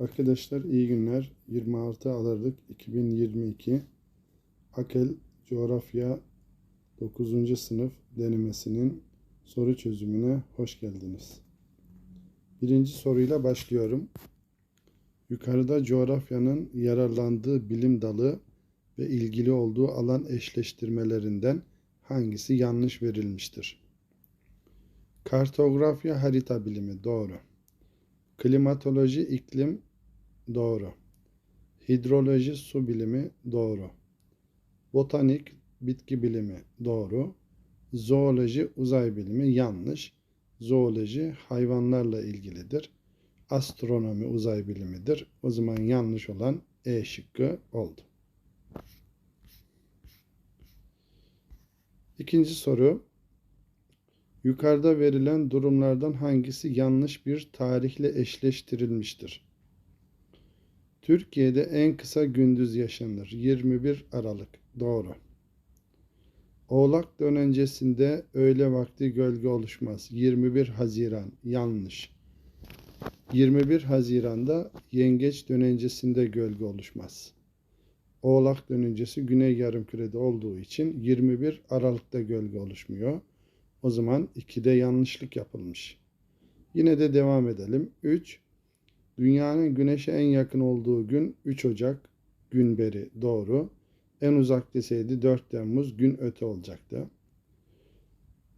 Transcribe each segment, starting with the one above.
Arkadaşlar iyi günler. 26 Aralık 2022 Akel Coğrafya 9. sınıf denemesinin soru çözümüne hoş geldiniz. Birinci soruyla başlıyorum. Yukarıda coğrafyanın yararlandığı bilim dalı ve ilgili olduğu alan eşleştirmelerinden hangisi yanlış verilmiştir? Kartografya harita bilimi doğru. Klimatoloji iklim doğru. Hidroloji su bilimi doğru. Botanik bitki bilimi doğru. Zooloji uzay bilimi yanlış. Zooloji hayvanlarla ilgilidir. Astronomi uzay bilimidir. O zaman yanlış olan E şıkkı oldu. İkinci soru. Yukarıda verilen durumlardan hangisi yanlış bir tarihle eşleştirilmiştir? Türkiye'de en kısa gündüz yaşanır. 21 Aralık. Doğru. Oğlak dönencesinde öğle vakti gölge oluşmaz. 21 Haziran. Yanlış. 21 Haziran'da yengeç dönencesinde gölge oluşmaz. Oğlak dönencesi güney yarımkürede olduğu için 21 Aralık'ta gölge oluşmuyor. O zaman 2'de yanlışlık yapılmış. Yine de devam edelim. 3. Dünyanın güneşe en yakın olduğu gün 3 Ocak günberi doğru. En uzak deseydi 4 Temmuz gün öte olacaktı.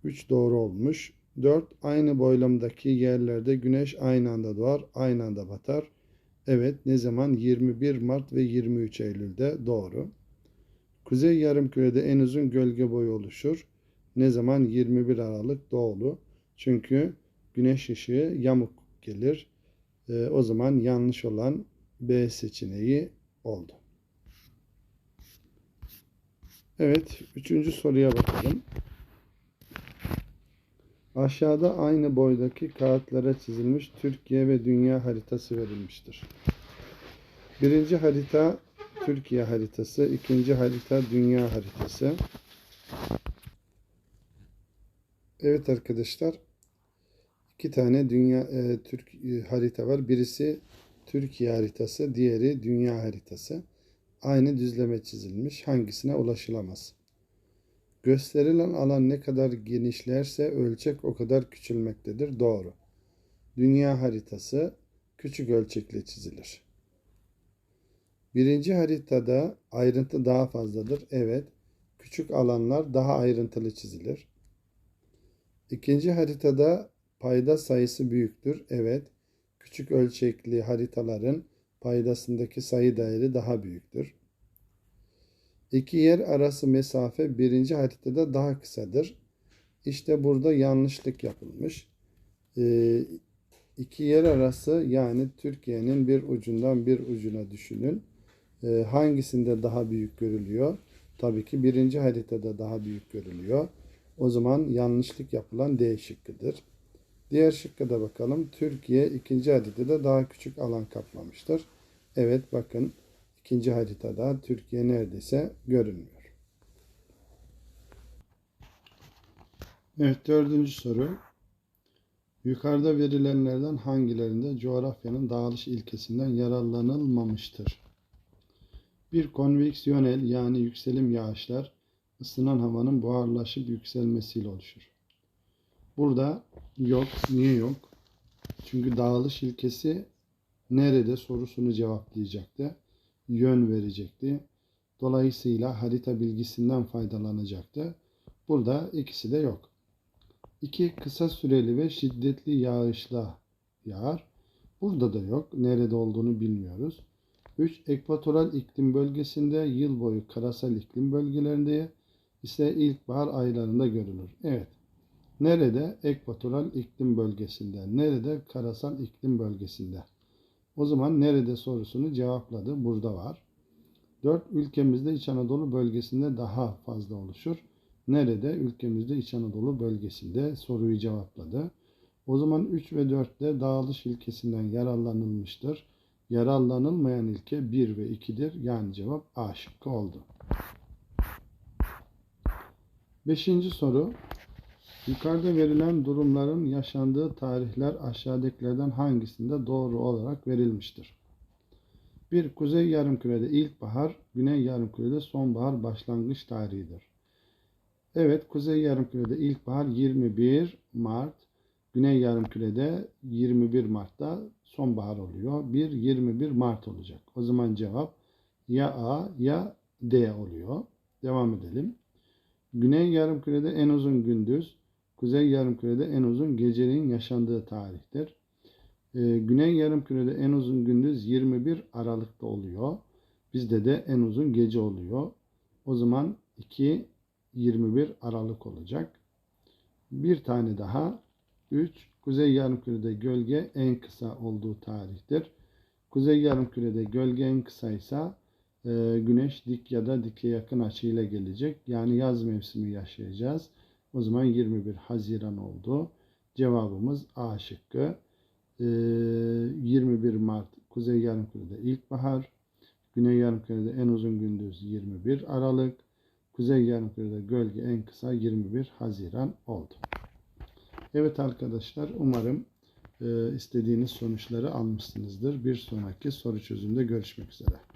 3 doğru olmuş. 4. Aynı boylamdaki yerlerde güneş aynı anda doğar, aynı anda batar. Evet ne zaman? 21 Mart ve 23 Eylül'de doğru. Kuzey yarımkürede en uzun gölge boyu oluşur. Ne zaman? 21 Aralık doğulu. Çünkü güneş ışığı yamuk gelir. E, o zaman yanlış olan B seçeneği oldu. Evet, üçüncü soruya bakalım. Aşağıda aynı boydaki kağıtlara çizilmiş Türkiye ve dünya haritası verilmiştir. Birinci harita Türkiye haritası, ikinci harita dünya haritası. Evet arkadaşlar, iki tane dünya e, Türk e, harita var. Birisi Türkiye haritası, diğeri dünya haritası. Aynı düzleme çizilmiş. Hangisine ulaşılamaz? Gösterilen alan ne kadar genişlerse ölçek o kadar küçülmektedir. Doğru. Dünya haritası küçük ölçekle çizilir. Birinci haritada ayrıntı daha fazladır. Evet. Küçük alanlar daha ayrıntılı çizilir. İkinci haritada payda sayısı büyüktür. Evet. Küçük ölçekli haritaların paydasındaki sayı değeri daha büyüktür. İki yer arası mesafe birinci haritada daha kısadır. İşte burada yanlışlık yapılmış. Ee, iki yer arası yani Türkiye'nin bir ucundan bir ucuna düşünün. Ee, hangisinde daha büyük görülüyor? Tabii ki birinci haritada daha büyük görülüyor. O zaman yanlışlık yapılan D şıkkıdır. Diğer şıkka da bakalım. Türkiye ikinci haritada daha küçük alan kaplamıştır. Evet bakın ikinci haritada Türkiye neredeyse görünmüyor. Evet dördüncü soru. Yukarıda verilenlerden hangilerinde coğrafyanın dağılış ilkesinden yararlanılmamıştır? Bir konveksiyonel yani yükselim yağışlar ısınan havanın buharlaşıp yükselmesiyle oluşur. Burada yok. Niye yok? Çünkü dağılış ilkesi nerede sorusunu cevaplayacaktı. Yön verecekti. Dolayısıyla harita bilgisinden faydalanacaktı. Burada ikisi de yok. İki kısa süreli ve şiddetli yağışla yağar. Burada da yok. Nerede olduğunu bilmiyoruz. 3. Ekvatoral iklim bölgesinde yıl boyu karasal iklim bölgelerinde ise ilkbahar aylarında görülür. Evet. Nerede? Ekvatoral iklim bölgesinde. Nerede? Karasal iklim bölgesinde. O zaman nerede sorusunu cevapladı. Burada var. 4. Ülkemizde İç Anadolu bölgesinde daha fazla oluşur. Nerede? Ülkemizde İç Anadolu bölgesinde soruyu cevapladı. O zaman 3 ve 4'te dağılış ilkesinden yararlanılmıştır. Yararlanılmayan ilke 1 ve 2'dir. Yani cevap A şıkkı oldu. Beşinci soru. Yukarıda verilen durumların yaşandığı tarihler aşağıdakilerden hangisinde doğru olarak verilmiştir? Bir kuzey yarımkürede ilkbahar, güney yarımkürede sonbahar başlangıç tarihidir. Evet, kuzey yarımkürede ilkbahar 21 Mart, güney yarımkürede 21 Mart'ta sonbahar oluyor. 1 21 Mart olacak. O zaman cevap ya A ya D oluyor. Devam edelim. Güney yarımkürede en uzun gündüz, kuzey yarımkürede en uzun geceliğin yaşandığı tarihtir. Ee, güney yarımkürede en uzun gündüz 21 Aralık'ta oluyor. Bizde de en uzun gece oluyor. O zaman 2 21 Aralık olacak. Bir tane daha 3 Kuzey yarımkürede gölge en kısa olduğu tarihtir. Kuzey yarımkürede gölge en kısaysa e, güneş dik ya da dike yakın açıyla gelecek. Yani yaz mevsimi yaşayacağız. O zaman 21 Haziran oldu. Cevabımız A şıkkı. E, 21 Mart Kuzey yarımkürede ilkbahar. Güney yarımkürede en uzun gündüz 21 Aralık. Kuzey yarımkürede gölge en kısa 21 Haziran oldu. Evet arkadaşlar umarım e, istediğiniz sonuçları almışsınızdır. Bir sonraki soru çözümde görüşmek üzere.